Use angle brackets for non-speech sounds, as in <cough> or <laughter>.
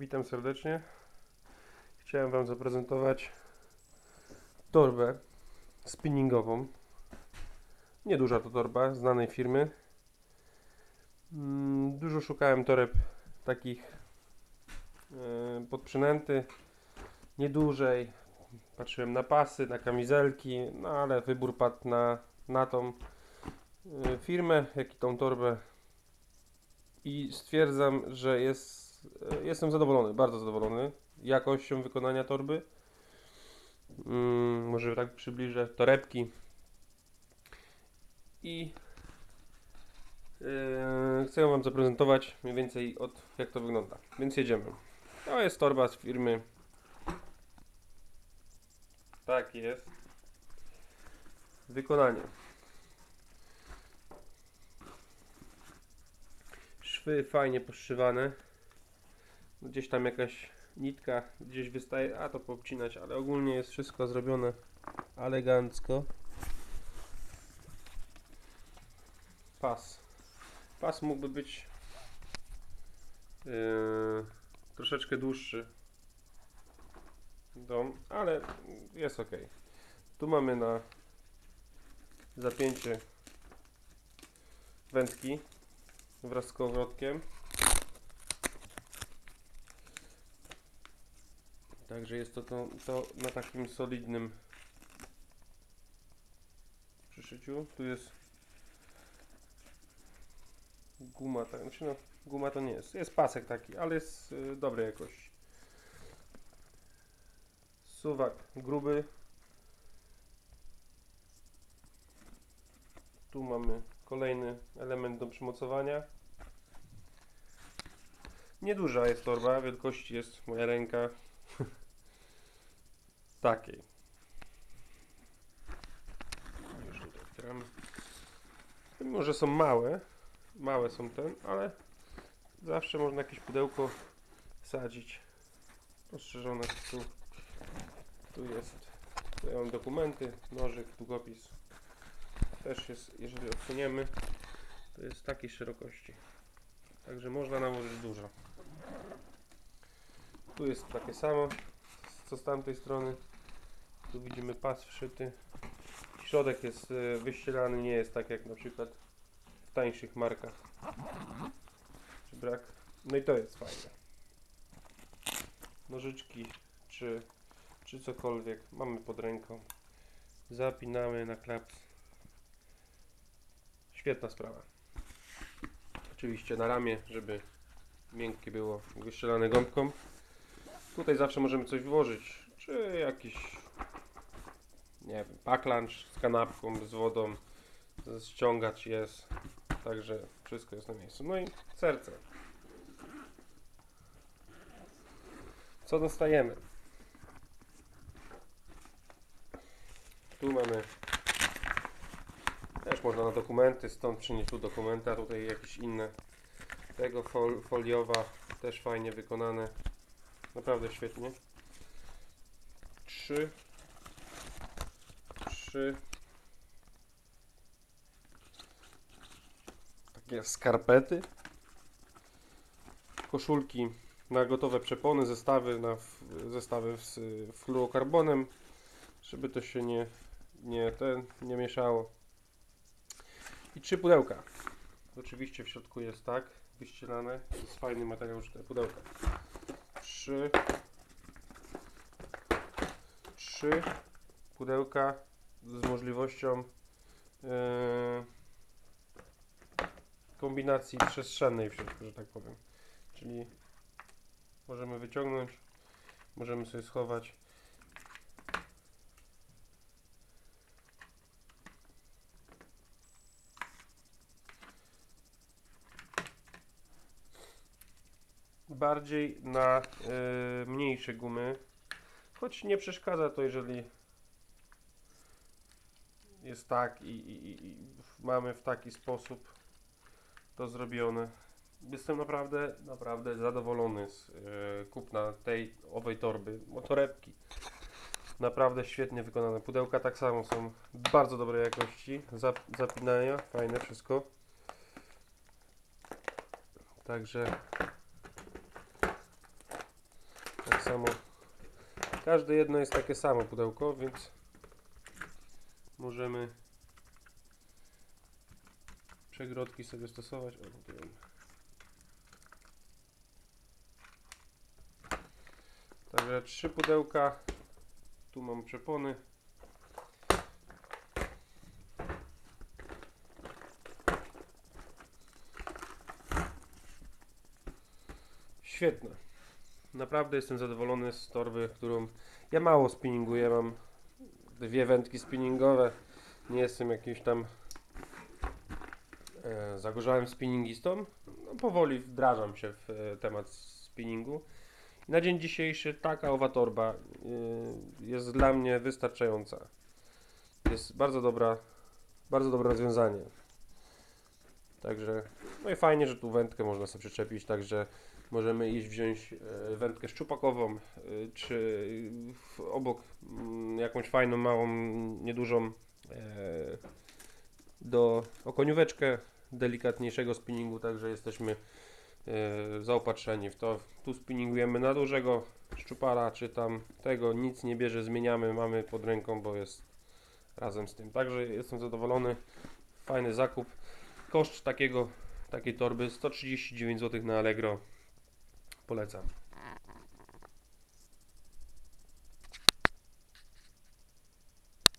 Witam serdecznie. Chciałem Wam zaprezentować torbę spinningową. Nieduża to torba, znanej firmy. Mm, Dużo szukałem toreb takich e, pod przynęty, niedużej. Patrzyłem na pasy, na kamizelki, no ale wybór padł na, na tą e, firmę, jak i tą torbę. I stwierdzam, że jest E, Jestem zadowolony, bardzo zadowolony jakością wykonania torby. Mm, może tak przybliżę torebki. I yy, chcę Wam zaprezentować mniej więcej od jak to wygląda. Więc jedziemy. To jest torba z firmy. Tak jest. Wykonanie. Szwy fajnie poszywane. Gdzieś tam jakaś nitka gdzieś wystaje, a to poobcinać, ale ogólnie jest wszystko zrobione elegancko. Pas. Pas mógłby być yy, troszeczkę dłuższy. Dom, ale jest ok. Tu mamy na zapięcie wędki wraz z kołowrotkiem. Także jest to, to, to na takim solidnym przyszyciu. Tu jest guma, tak, znaczy no, guma to nie jest. Jest pasek taki, ale jest y, dobrej jakości. Suwak gruby. Tu mamy kolejny element do przymocowania. Nieduża jest torba, wielkości jest moja ręka, <laughs> takiej. Już tutaj otwieramy. Mimo, że są małe, małe są ten, ale zawsze można jakieś pudełko wsadzić. Rozszerzone tu. Tu jest. Tu ja mam dokumenty, nożyk, długopis. Też jest, jeżeli odsuniemy, to jest takiej szerokości. Także można nałożyć dużo. Tu jest takie samo, co z tamtej strony. Tu widzimy pas wszyty. Środek jest e, wyścielany, nie jest tak jak na przykład w tańszych markach. Czy brak? No i to jest fajne. Nożyczki czy, czy cokolwiek mamy pod ręką. Zapinamy na klaps. Świetna sprawa. Oczywiście na ramię, żeby miękkie było wyścielane gąbką. Tutaj zawsze możemy coś włożyć, czy jakiś nie wiem, pack lunch z kanapką, z wodą, ściągacz jest, także wszystko jest na miejscu. No i serce. Co dostajemy? Tu mamy też można na dokumenty, stąd przynieść tu dokumenty, a tutaj jakieś inne tego fol, foliowa też fajnie wykonane. Naprawdę świetnie. Trzy. Trzy. Takie skarpety. Koszulki na gotowe przepony, zestawy na zestawy z y, fluokarbonem, żeby to się nie, nie, ten, nie mieszało. I trzy pudełka. Oczywiście w środku jest tak wyścielane. Jest fajny materiał, że te pudełka trzy, trzy pudełka z możliwością e, kombinacji przestrzennej w środku, że tak powiem. Czyli możemy wyciągnąć, możemy sobie schować. Bardziej na y, mniejsze gumy. Choć nie przeszkadza to, jeżeli jest tak i, i, i mamy w taki sposób to zrobione. Jestem naprawdę, naprawdę zadowolony z y, kupna tej owej torby, bo torebki. Naprawdę świetnie wykonane. Pudełka tak samo są bardzo dobrej jakości. Zap, zapinania, fajne wszystko. Także samo. Każde jedno jest takie samo pudełko, więc możemy przegrodki sobie stosować. O. Także trzy pudełka. Tu mam przepony. Świetne. Naprawdę jestem zadowolony z torby, którą ja mało spinninguję. Mam dwie wędki spinningowe. Nie jestem jakimś tam e, zagorzałym spinningistą. No, powoli wdrażam się w e, temat spinningu. Na dzień dzisiejszy taka owa torba y, jest dla mnie wystarczająca. Jest bardzo dobra, bardzo dobre rozwiązanie. Także, no i fajnie, że tu wędkę można sobie przyczepić, także możemy iść wziąć e, wędkę szczupakową, e, czy obok mm, jakąś fajną, małą, niedużą e, do okonióweczkę delikatniejszego spinningu, także jesteśmy zaopatrzeni w to. Tu spinningujemy na dużego szczupara, czy tam tego, nic nie bierze, zmieniamy, mamy pod ręką, bo jest razem z tym. Także jestem zadowolony, fajny zakup. Koszt takiego, takiej torby 139 zł na Allegro. Polecam.